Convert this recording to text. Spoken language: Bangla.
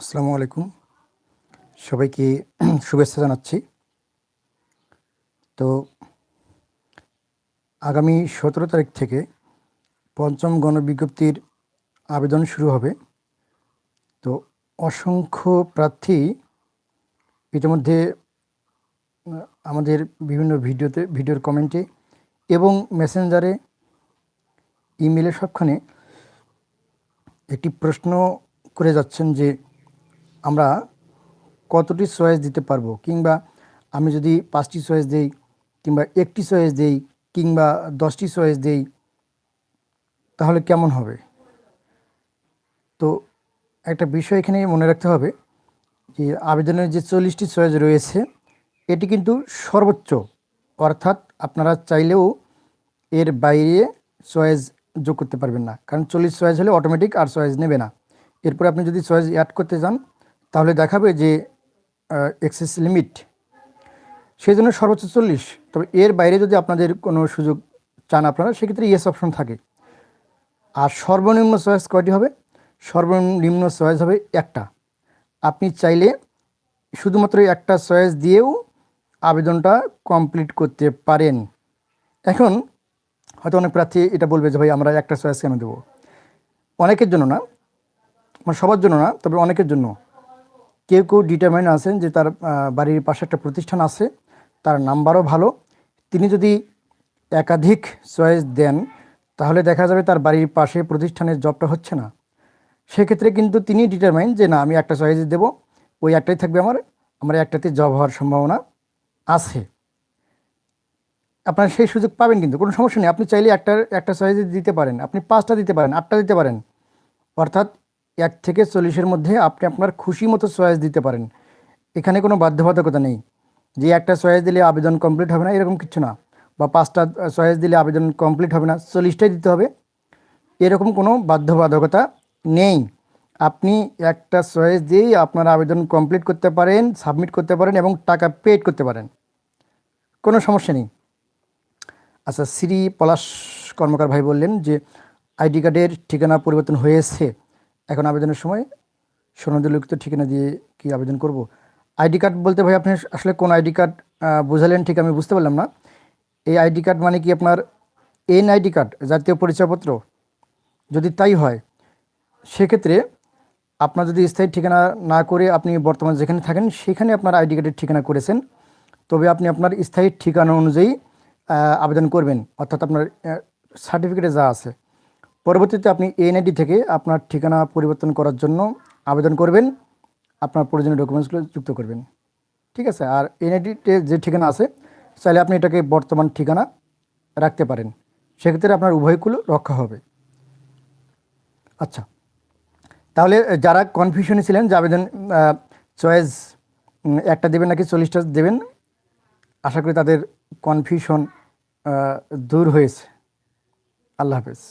আসসালামু আলাইকুম। সবাইকে শুভেচ্ছা জানাচ্ছি। তো আগামী সতেরো তারিখ থেকে পঞ্চম গণবিজ্ঞপ্তির আবেদন শুরু হবে। তো অসংখ্য প্রার্থী ইতিমধ্যে আমাদের বিভিন্ন ভিডিওতে, ভিডিওর কমেন্টে এবং মেসেঞ্জারে, ইমেলে সবখানে একটি প্রশ্ন করে যাচ্ছেন যে আমরা কতটি চয়েস দিতে পারব? কিংবা আমি যদি পাঁচটি চয়েস দেই, কিংবা একটি চয়েস দেই, কিংবা দশটি চয়েস দেই, তাহলে কেমন হবে? তো একটা বিষয় এখানে মনে রাখতে হবে যে আবেদনের যে চল্লিশটি চয়েস রয়েছে, এটি কিন্তু সর্বোচ্চ। অর্থাৎ আপনারা চাইলেও এর বাইরে চয়েস যোগ করতে পারবেন না। কারণ চল্লিশ চয়েস হলে অটোমেটিক আর চয়েস নেবে না। এরপরে আপনি যদি চয়েস অ্যাড করতে যান তাহলে দেখাবে যে এক্সেস লিমিট সেই জন্য সর্বোচ্চ চল্লিশ। তবে এর বাইরে যদি আপনাদের কোনো সুযোগ চান আপনারা, সেক্ষেত্রে ইয়েস অপশন থাকে। আর সর্বনিম্ন চয়েস কয়টি হবে? সর্বনিম্ন চয়েস হবে একটা। আপনি চাইলে শুধুমাত্র একটা চয়েস দিয়েও আবেদনটা কমপ্লিট করতে পারেন। এখন হয়তো অনেক প্রার্থী এটা বলবে যে, ভাই, আমরা একটা চয়েস কেন দেবো? অনেকের জন্য না সবার জন্য না, তবে অনেকের জন্য। কেউ কেউ ডিটারমাইন আছেন যে তার বাড়ির পাশে একটা প্রতিষ্ঠান আছে, তার নাম্বারও ভালো। তিনি যদি একাধিক চয়েস দেন, তাহলে দেখা যাবে তার বাড়ির পাশে প্রতিষ্ঠানের জবটা হচ্ছে না। সেক্ষেত্রে কিন্তু তিনি ডিটারমাইন যে না, আমি একটা চয়েস দেবো, ওই একটাই থাকবে আমার আমার একটাতে জব হওয়ার সম্ভাবনা আছে। আপনার সেই সুযোগ পাবেন কিন্তু, কোনো সমস্যা নেই। আপনি চাইলে একটা একটা চয়েস দিতে পারেন, আপনি পাঁচটা দিতে পারেন, আটটা দিতে পারেন। অর্থাৎ এক থেকে চল্লিশের মধ্যে আপনি আপনার খুশি মতো চয়েস দিতে পারেন। এখানে কোনো বাধ্যবাধকতা নেই। যে একটা চয়েস দিলে আবেদন কমপ্লিট হবে না, এরকম কিছু না। বা পাঁচটা চয়েস দিলে আবেদন কমপ্লিট হবে না, চল্লিশটাই দিতে হবে। এরকম কোনো বাধ্যবাধকতা নেই। আপনি একটা চয়েস দিয়েই আপনার আবেদন কমপ্লিট করতে পারেন, সাবমিট করতে পারেন এবং টাকা পেড করতে পারেন। কোনো সমস্যা নেই। আচ্ছা শ্রী পলাশ কর্মকার ভাই বললেন যে আইডি কার্ডের ঠিকানা পরিবর্তন হয়েছে। এখন আবেদনের সময় সনদে লিখিত ঠিকানা দিয়ে কি আবেদন করব? আইডি কার্ড বলতে ভাই আপনি আসলে কোন আইডি কার্ড বোঝালেন ঠিক আমি বুঝতে পারলাম না। এই আইডি কার্ড মানে কি আপনার এন আইডি কার্ড, জাতীয় পরিচয়পত্র? যদি তাই হয়, সেক্ষেত্রে আপনার যদি স্থায়ী ঠিকানা না করে আপনি বর্তমানে যেখানে থাকেন, সেখানে আপনার আইডি কার্ডের ঠিকানা করেছেন। তবে আপনি আপনার স্থায়ী ঠিকানা অনুযায়ী আবেদন করবেন। অর্থাৎ আপনার সার্টিফিকেটে যা আছে। পরবর্তীতে আপনি এনআইডি থেকে আপনার ঠিকানা পরিবর্তন করার জন্য আবেদন করবেন। আপনার প্রয়োজনীয় ডকুমেন্টসগুলো যুক্ত করবেন। ঠিক আছে? আর এনআইডিতে যে ঠিকানা আছে, চাইলে আপনি এটাকে বর্তমান ঠিকানা রাখতে পারেন। সেক্ষেত্রে আপনার উভয়গুলো রক্ষা হবে। আচ্ছা। তাহলে যারা কনফিউশনে ছিলেন যে আবেদন চয়েস একটা দেবেন নাকি চল্লিশটা দেবেন, আশা করি তাদের কনফিউশন দূর হয়েছে। আল্লাহ হাফেজ।